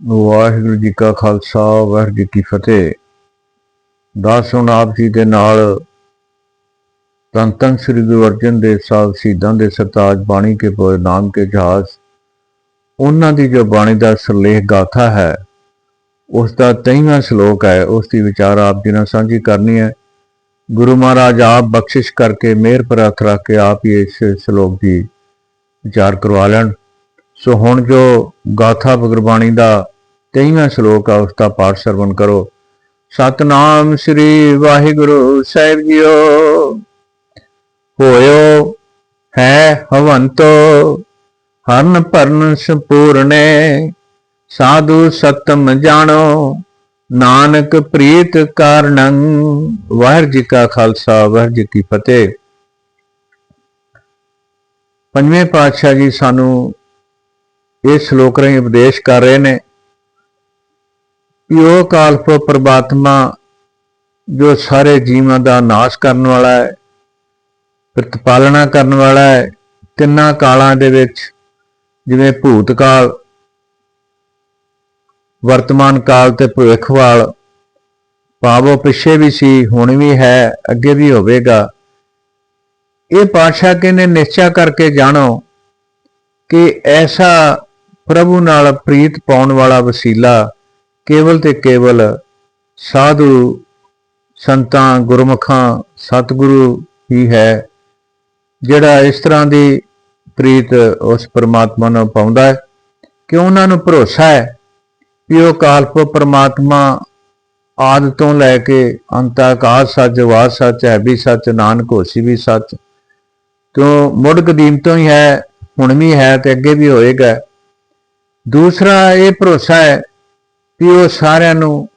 ਵਾਹਿਗੁਰੂ ਜੀ ਕਾ ਖਾਲਸਾ, ਵਾਹਿਗੁਰੂ ਜੀ ਕੀ ਫਤਿਹ। ਦਾਸ ਹੁਣ ਆਪ ਜੀ ਦੇ ਨਾਲ ਧੰਨ ਧੰਨ ਸ੍ਰੀ ਗੁਰੂ ਅਰਜਨ ਦੇਵ ਸਾਹਿਬ ਸ਼ਹੀਦਾਂ ਦੇ ਸਰਤਾਜ ਬਾਣੀ ਕੇ ਪੋਏ ਨਾਮ ਕੇ ਜਹਾਜ਼। ਉਹਨਾਂ ਦੀ ਜੋ ਬਾਣੀ ਦਾ ਸਰਲੇਖ ਗਾਥਾ ਹੈ, ਉਸ ਦਾ 23ਵਾਂ ਸ਼ਲੋਕ ਹੈ, ਉਸ ਦੀ ਵਿਚਾਰ ਆਪ ਜੀ ਨਾਲ ਸਾਂਝੀ ਕਰਨੀ ਹੈ। ਗੁਰੂ ਮਹਾਰਾਜ ਆਪ ਬਖਸ਼ਿਸ਼ ਕਰਕੇ, ਮਿਹਰ ਪਰ ਹੱਥ ਰੱਖ ਕੇ ਆਪ ਹੀ ਇਸ ਸ਼ਲੋਕ ਦੀ ਵਿਚਾਰ ਕਰਵਾ ਲੈਣ। ਸੋ ਹੁਣ ਜੋ ਗਾਥਾ ਗੁਰਬਾਣੀ ਦਾ 23ਵਾਂ ਸ਼ਲੋਕ ਆ, ਉਸ ਦਾ ਪਾਠ ਸਰਵਣ ਕਰੋ। ਸਤਨਾਮ ਸ੍ਰੀ ਵਾਹਿਗੁਰੂ ਸਾਹਿਬ ਜੀਓ। ਹੋਇਓ ਹੈ ਹਵੰਤੋ, ਹਰਨ ਭਰਨ ਸੰਪੂਰਨੇ, ਸਾਧੂ ਸਤਮ ਜਾਣੋ, ਨਾਨਕ ਪ੍ਰੀਤ ਕਾਰਣੰ। ਵਾਹਿਗੁਰੂ ਜੀ ਕਾ ਖਾਲਸਾ, ਵਾਹਿਗੁਰੂ ਜੀ ਕੀ ਫਤਿਹ। ਪੰਜਵੇਂ ਪਾਤਸ਼ਾਹ ਜੀ ਸਾਨੂੰ ਇਸ ਸ਼ਲੋਕ ਰਾਹੀਂ ਉਪਦੇਸ਼ ਕਰ ਰਹੇ ਨੇ ਕਿ ਉਹ ਕਾਲਪ ਪ੍ਰਮਾਤਮਾ ਜੋ ਸਾਰੇ ਜੀਵਾਂ ਦਾ ਨਾਸ਼ ਕਰਨ ਵਾਲਾ ਹੈ, ਪ੍ਰਤਪਾਲਣਾ ਕਰਨ ਵਾਲਾ ਹੈ, ਤਿੰਨਾਂ ਕਾਲਾਂ ਦੇ ਵਿੱਚ ਜਿਵੇਂ ਭੂਤ ਕਾਲ ਵਰਤਮਾਨ ਕਾਲ ਤੇ ਭਵਿੱਖਵਾਲ ਭਾਵੋ ਪਿੱਛੇ ਵੀ ਸੀ, ਹੁਣ ਵੀ ਹੈ, ਅੱਗੇ ਵੀ ਹੋਵੇਗਾ। ਇਹ ਪਾਤਸ਼ਾਹ ਕਹਿੰਦੇ ਨਿਸ਼ਚਾ ਕਰਕੇ ਜਾਣੋ ਕਿ ਐਸਾ ਪ੍ਰਭੂ ਨਾਲ ਪ੍ਰੀਤ ਪਾਉਣ ਵਾਲਾ ਵਸੀਲਾ ਕੇਵਲ ਤੇ ਕੇਵਲ ਸਾਧੂ ਸੰਤਾਂ, ਗੁਰਮੁਖਾਂ, ਸਤਿਗੁਰੂ ਹੀ ਹੈ, ਜਿਹੜਾ ਇਸ ਤਰ੍ਹਾਂ ਦੀ ਪ੍ਰੀਤ ਉਸ ਪਰਮਾਤਮਾ ਨੂੰ ਪਾਉਂਦਾ ਹੈ। ਕਿ ਉਹਨਾਂ ਨੂੰ ਭਰੋਸਾ ਹੈ ਕਿ ਉਹ ਕਾਲਪ ਪਰਮਾਤਮਾ ਆਦ ਤੋਂ ਲੈ ਕੇ ਅੰਤ ਤੱਕ ਆਦ ਸੱਚ ਵਾਦ ਸੱਚ, ਹੈ ਵੀ ਸੱਚ, ਨਾਨਕ, ਹੋਸੀ ਵੀ ਸੱਚ, ਤੋਂ ਮੁੱਢ ਕਦੀਮ ਤੋਂ ਹੀ ਹੈ, ਹੁਣ ਵੀ ਹੈ ਤੇ ਅੱਗੇ ਵੀ ਹੋਏਗਾ। ਦੂਸਰਾ ਇਹ ਭਰੋਸਾ ਹੈ ਕਿ ਉਹ ਸਾਰਿਆਂ ਨੂੰ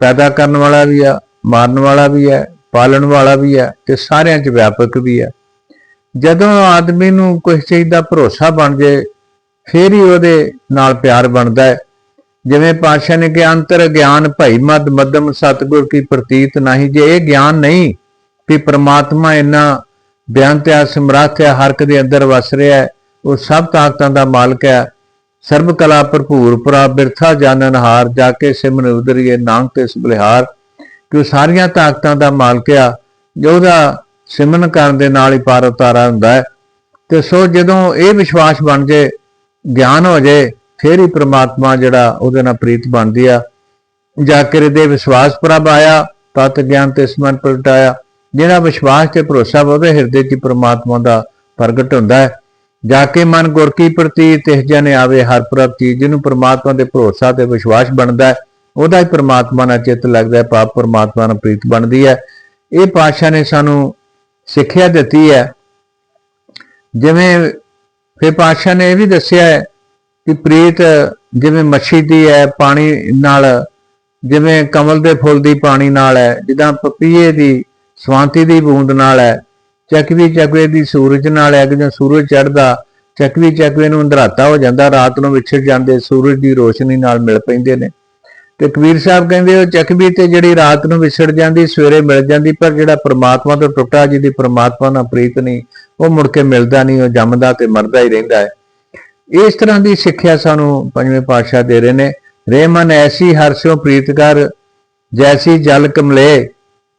ਪੈਦਾ ਕਰਨ ਵਾਲਾ ਵੀ ਆ, ਮਾਰਨ ਵਾਲਾ ਵੀ ਹੈ ਪਾਲਣ ਵਾਲਾ ਵੀ ਹੈ ਤੇ ਸਾਰਿਆਂ 'ਚ ਵਿਆਪਕ ਵੀ ਹੈ ਜਦੋਂ ਆਦਮੀ ਨੂੰ ਕੁਝ ਚੀਜ਼ ਦਾ ਭਰੋਸਾ ਬਣ ਜੇ, ਫਿਰ ਹੀ ਉਹਦੇ ਨਾਲ ਪਿਆਰ ਬਣਦਾ ਹੈ। ਜਿਵੇਂ ਪਾਸ਼ਾ ਨੇ ਕਿ ਅੰਤਰ ਗਿਆਨ ਭਈ ਮਦ ਮਦਮ ਸਤਗੁਰ ਕੀ ਪ੍ਰਤੀਤ ਨਹੀਂ। ਜੇ ਇਹ ਗਿਆਨ ਨਹੀਂ ਕਿ ਪ੍ਰਮਾਤਮਾ ਇੰਨਾ ਬਿਆਨ ਤੇ ਸਮਰੱਥ ਹੈ ਹਰ ਇੱਕ ਦੇ ਅੰਦਰ ਵਸ ਰਿਹਾ ਹੈ, ਉਹ ਸਭ ਤਾਕਤਾਂ ਦਾ ਮਾਲਕ ਹੈ। ਸਰਬ ਕਲਾ ਭਰਪੂਰ, ਪੁਰਾ ਬਿਰਥਾ ਜਾਣਨ ਹਾਰ ਜਾ ਕੇ ਸਿਮਰਨ ਉਦਰੀਏ ਨਾਮ ਤੇ ਸੁਬਲਿਹਾਰ। ਕਿ ਉਹ ਸਾਰੀਆਂ ਤਾਕਤਾਂ ਦਾ ਮਾਲਕ ਆ, ਜੋ ਉਹਦਾ ਸਿਮਰਨ ਕਰਨ ਦੇ ਨਾਲ ਹੀ ਪਾਰ ਉਤਾਰਾ ਹੁੰਦਾ ਹੈ। ਤੇ ਸੋ ਜਦੋਂ ਇਹ ਵਿਸ਼ਵਾਸ ਬਣ ਜੇ, ਗਿਆਨ ਹੋ ਜੇ, ਫਿਰ ਹੀ ਪ੍ਰਮਾਤਮਾ ਜਿਹੜਾ ਉਹਦੇ ਨਾਲ ਪ੍ਰੀਤ ਬਣਦੀ ਆ। ਜਾ ਕੇ ਦੇ ਵਿਸ਼ਵਾਸ ਪ੍ਰਭ ਆਇਆ, ਤਤ ਗਿਆਨ ਤੇ ਸਮਨ ਪ੍ਰਗਟਾਇਆ ਜਿਹੜਾ ਵਿਸ਼ਵਾਸ ਤੇ ਭਰੋਸਾ ਉਹਦੇ ਹਿਰਦੇ 'ਚ ਪ੍ਰਮਾਤਮਾ ਦਾ ਪ੍ਰਗਟ ਹੁੰਦਾ ਹੈ। ਜਾ ਕੇ ਮਨ ਗੁਰ ਕੀ ਪ੍ਰਤੀ ਤਿਸ ਜਨੇ ਆਵੇ, ਹਰ ਪ੍ਰਭ ਜਿਹਨੂੰ ਪ੍ਰਮਾਤਮਾ ਦੇ ਭਰੋਸਾ ਤੇ ਵਿਸ਼ਵਾਸ ਬਣਦਾ ਹੈ, ਉਹਦਾ ਹੀ ਪ੍ਰਮਾਤਮਾ ਨਾਲ ਚਿੱਤ ਲੱਗਦਾ ਹੈ, ਪਾਪ ਪ੍ਰਮਾਤਮਾ ਨਾਲ ਪ੍ਰੀਤ ਬਣਦੀ ਹੈ। ਇਹ ਪਾਤਸ਼ਾਹ ਨੇ ਸਾਨੂੰ ਸਿੱਖਿਆ ਦਿੱਤੀ ਹੈ। ਜਿਵੇਂ ਫਿਰ ਪਾਤਸ਼ਾਹ ਨੇ ਇਹ ਵੀ ਦੱਸਿਆ ਹੈ ਕਿ ਪ੍ਰੀਤ ਜਿਵੇਂ ਮੱਛੀ ਦੀ ਹੈ, ਪਾਣੀ ਨਾਲ, ਜਿਵੇਂ ਕਮਲ ਦੇ ਫੁੱਲ ਦੀ ਪਾਣੀ ਨਾਲ ਹੈ, ਜਿੱਦਾਂ ਪਪੀਏ ਦੀ, ਸਵਾਂਤੀ ਦੀ ਬੂੰਦ ਨਾਲ ਹੈ ਚੱਕਵੀ ਚੱਕਵੇ ਦੀ ਸੂਰਜ ਨਾਲ ਹੈ ਜਦੋਂ ਸੂਰਜ ਚੜਦਾ ਚੱਕਵੀ ਚੱਕਵੇ ਨੂੰ ਅੰਧਰਾਤਾ ਹੋ ਜਾਂਦਾ, ਰਾਤ ਨੂੰ ਵਿਛੜ ਜਾਂਦੇ ਸੂਰਜ ਦੀ ਰੋਸ਼ਨੀ ਨਾਲ ਮਿਲ ਪੈਂਦੇ ਨੇ। ਤੇ ਕਬੀਰ ਸਾਹਿਬ ਕਹਿੰਦੇ ਉਹ ਚੱਕਵੀ ਤੇ ਜਿਹੜੀ ਰਾਤ ਨੂੰ ਵਿਛੜ ਜਾਂਦੀ, ਸਵੇਰੇ ਮਿਲ ਜਾਂਦੀ, ਪਰ ਜਿਹੜਾ ਪ੍ਰਮਾਤਮਾ ਤੋਂ ਟੁੱਟਾ, ਜਿਹਦੀ ਪ੍ਰਮਾਤਮਾ ਨਾਲ ਪ੍ਰੀਤ ਨਹੀਂ, ਉਹ ਮੁੜ ਕੇ ਮਿਲਦਾ ਨਹੀਂ, ਉਹ ਜੰਮਦਾ ਤੇ ਮਰਦਾ ਹੀ ਰਹਿੰਦਾ ਹੈ। ਇਸ ਤਰ੍ਹਾਂ ਦੀ ਸਿੱਖਿਆ ਸਾਨੂੰ ਪੰਜਵੇਂ ਪਾਤਸ਼ਾਹ ਦੇ ਰਹੇ ਨੇ। ਰੇ ਐਸੀ ਹਰਸਿਓ ਪ੍ਰੀਤ ਕਰ ਜੈਸੀ ਜਲ ਕਮਲੇ,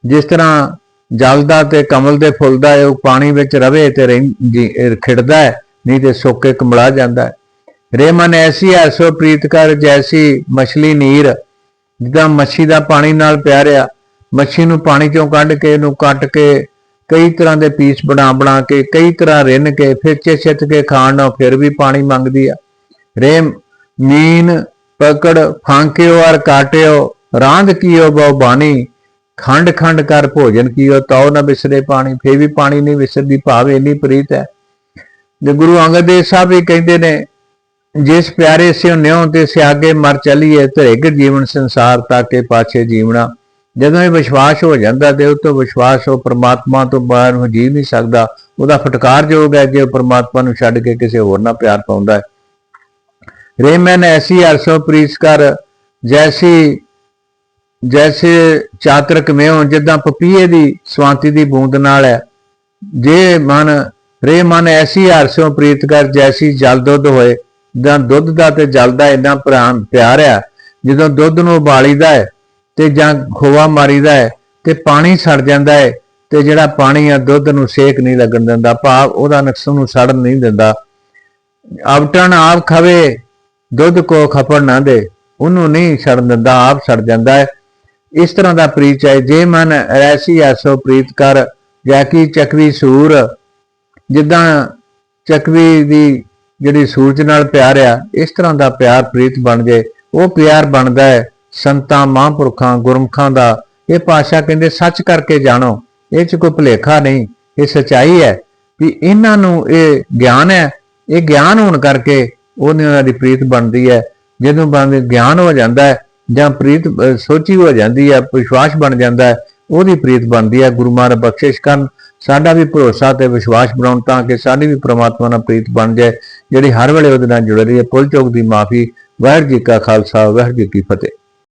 ਜਿਸ ਤਰ੍ਹਾਂ ਜਲਦਾ ਤੇ ਕਮਲ ਦੇ ਫੁੱਲ ਦਾ ਉਹ ਪਾਣੀ ਵਿੱਚ ਰਵੇ ਤੇ ਰਹਿੰਦੀ ਖਿੜਦਾ ਹੈ, ਨਹੀਂ ਤੇ ਸੋਕੇ ਕਮਲਾ ਜਾਂਦਾ ਹੈ। ਰੇਮਨ ਐਸੀ ਹਰਸਿਓ ਪ੍ਰੀਤ ਕਰ ਜੈਸੀ ਮਛਲੀ ਨੀਰ, ਜਿੱਦਾਂ ਮੱਛੀ ਦਾ ਪਾਣੀ ਨਾਲ ਪਿਆਰਿਆ ਮੱਛੀ ਨੂੰ ਪਾਣੀ ਚੋਂ ਕੱਢ ਕੇ, ਇਹਨੂੰ ਕੱਟ ਕੇ, ਕਈ ਤਰ੍ਹਾਂ ਦੇ ਪੀਸ ਬਣਾ ਬਣਾ ਕੇ, ਕਈ ਤਰ੍ਹਾਂ ਰਿੰਨ ਕੇ, ਫਿਰ ਚਿੱਤ ਕੇ ਖਾਣ ਨਾਲ ਫਿਰ ਵੀ ਪਾਣੀ ਮੰਗਦੀ ਆ। ਰੇਮ, ਮੀਨ, ਪਕੜ, ਫਾਂਕਿਓ ਔਰ ਕਾਟਿਓ, ਰਾਂਧ ਕੀਓ ਬਹੁ ਬਾਣੀ ਖੰਡ ਖੰਡ ਕਰ ਭੋਜਨ ਕੀਓ ਤਉ ਨਾ ਵਿਸਰੇ ਪਾਣੀ, ਫੇਰ ਵੀ ਪਾਣੀ ਨਹੀਂ ਵਿਸਰਦੀ, ਭਾਵ ਇੰਨੀ ਪ੍ਰੀਤ ਹੈ। ਜੇ ਗੁਰੂ ਅੰਗਦ ਦੇਵ ਸਾਹਿਬ ਵੀ ਕਹਿੰਦੇ ਨੇ, ਜਿਸ ਪਿਆਰੇ ਸਿਉ ਨਿਉ ਤੇ ਸਿਆਗੇ ਮਰ ਚਲੀਏ, ਧਰੇਗ ਜੀਵਨ ਸੰਸਾਰ ਤਾਕੇ ਪਾਛੇ ਜੀਵਣਾ। ਜਦੋਂ ਇਹ ਵਿਸ਼ਵਾਸ ਹੋ ਜਾਂਦਾ ਤੇ ਉਹ ਤੋਂ ਵਿਸ਼ਵਾਸ ਉਹ ਪ੍ਰਮਾਤਮਾ ਤੋਂ ਬਾਹਰ ਹੋ ਜੀ ਨਹੀਂ ਸਕਦਾ। ਉਹਦਾ ਫਟਕਾਰ ਜੋਗ ਹੈ ਜੇ ਉਹ ਪ੍ਰਮਾਤਮਾ ਨੂੰ ਛੱਡ ਕੇ ਕਿਸੇ ਹੋਰ ਨਾਲ ਪਿਆਰ ਪਾਉਂਦਾ ਹੈ। ਰੇ ਮੈਨ ਐਸੀ ਅਰਸੋ ਪ੍ਰੀਸ ਕਰ, ਜੈਸੀ ਜੈਸੇ ਚਾਤਰਕ ਮੇਉ ਜਿੱਦਾਂ ਪਪੀਏ ਦੀ ਸਵਾਂਤੀ ਦੀ ਬੂੰਦ ਨਾਲ ਹੈ ਜੇ ਮਨ ਰੇ ਮਨ ਐਸੀ ਹਰਸੋਂ ਪ੍ਰੀਤ ਕਰ ਜੈਸੀ ਜਲ ਦੁੱਧ ਹੋਏ ਜਾਂ ਦੁੱਧ ਦਾ ਤੇ ਜਲ ਦਾ ਇੰਨਾ ਪ੍ਰਾਨ ਪਿਆਰ ਆ ਜਦੋਂ ਦੁੱਧ ਨੂੰ ਉਬਾਲੀਦਾ ਹੈ ਤੇ ਜਾਂ ਖੋਆ ਮਾਰੀਦਾ ਹੈ ਤੇ ਪਾਣੀ ਸੜ ਜਾਂਦਾ ਹੈ ਤੇ ਜਿਹੜਾ ਪਾਣੀ ਆ ਦੁੱਧ ਨੂੰ ਸੇਕ ਨਹੀਂ ਲੱਗਣ ਦਿੰਦਾ ਭਾਵ ਉਹਦਾ ਨਕਸ਼ ਨੂੰ ਸੜਨ ਨਹੀਂ ਦਿੰਦਾ ਆਵਟਣ ਆਪ ਖਵੇ ਦੁੱਧ ਕੋ ਖਪੜ ਨਾ ਦੇ ਉਹਨੂੰ ਨਹੀਂ ਸੜਨ ਦਿੰਦਾ ਆਪ ਸੜ ਜਾਂਦਾ ਹੈ ਇਸ ਤਰ੍ਹਾਂ ਦਾ ਪ੍ਰੀਤ ਹੈ ਜੇ ਮਨ ਐਸੀ ਐਸੋ ਪ੍ਰੀਤ ਕਰ, ਜੈ ਕੀ ਚੱਕਰੀ ਸੂਰ। ਜਿੱਦਾਂ ਚੱਕਰੀ ਦੀ ਜਿਹੜੀ ਸੂਰਜ ਨਾਲ ਪਿਆਰ ਆ, ਇਸ ਤਰ੍ਹਾਂ ਦਾ ਪਿਆਰ ਪ੍ਰੀਤ ਬਣ ਜੇ। ਉਹ ਪਿਆਰ ਬਣਦਾ ਹੈ ਸੰਤਾਂ, ਮਹਾਂਪੁਰਖਾਂ, ਗੁਰਮਖਾਂ ਦਾ। ਇਹ ਪਾਸ਼ਾ ਕਹਿੰਦੇ, ਸੱਚ ਕਰਕੇ ਜਾਣੋ, ਇਹ ਚ ਕੋਈ ਭੁਲੇਖਾ ਨਹੀਂ। ਇਹ ਸਚਾਈ ਹੈ ਵੀ ਇਹਨਾਂ ਨੂੰ ਇਹ ਗਿਆਨ ਹੈ। ਇਹ ਗਿਆਨ ਹੋਣ ਕਰਕੇ ਉਹਨਾਂ ਦੀ ਪ੍ਰੀਤ ਬਣਦੀ ਹੈ। ਜਦੋਂ ਬੰਦੇ ਗਿਆਨ ਹੋ ਜਾਂਦਾ ਹੈ ਜਾਂ ਪ੍ਰੀਤ ਸੋਚੀ ਹੋ ਜਾਂਦੀ ਹੈ, ਵਿਸ਼ਵਾਸ ਬਣ ਜਾਂਦਾ ਹੈ, ਉਹਦੀ ਪ੍ਰੀਤ ਬਣਦੀ ਹੈ, ਗੁਰੂ ਮਹਾਰਾਜ ਬਖਸ਼ਿਸ਼ ਕਰਨ। ਸਾਡਾ ਵੀ ਭਰੋਸਾ ਤੇ ਵਿਸ਼ਵਾਸ ਬਣਾਉਣ ਤਾਂ ਕਿ ਸਾਡੀ ਵੀ ਪ੍ਰਮਾਤਮਾ ਨਾਲ ਪ੍ਰੀਤ ਬਣ ਜਾਏ, ਜਿਹੜੀ ਹਰ ਵੇਲੇ ਉਹਦੇ ਨਾਲ ਜੁੜ ਰਹੀ ਹੈ ਪੁੱਲ ਚੁੱਕ ਦੀ ਮਾਫੀ, ਵਾਹਿਗੁਰੂ ਜੀ ਕਾ ਖਾਲਸਾ, ਵਾਹਿਗੁਰੂ ਜੀ ਕੀ ਫਤਿਹ।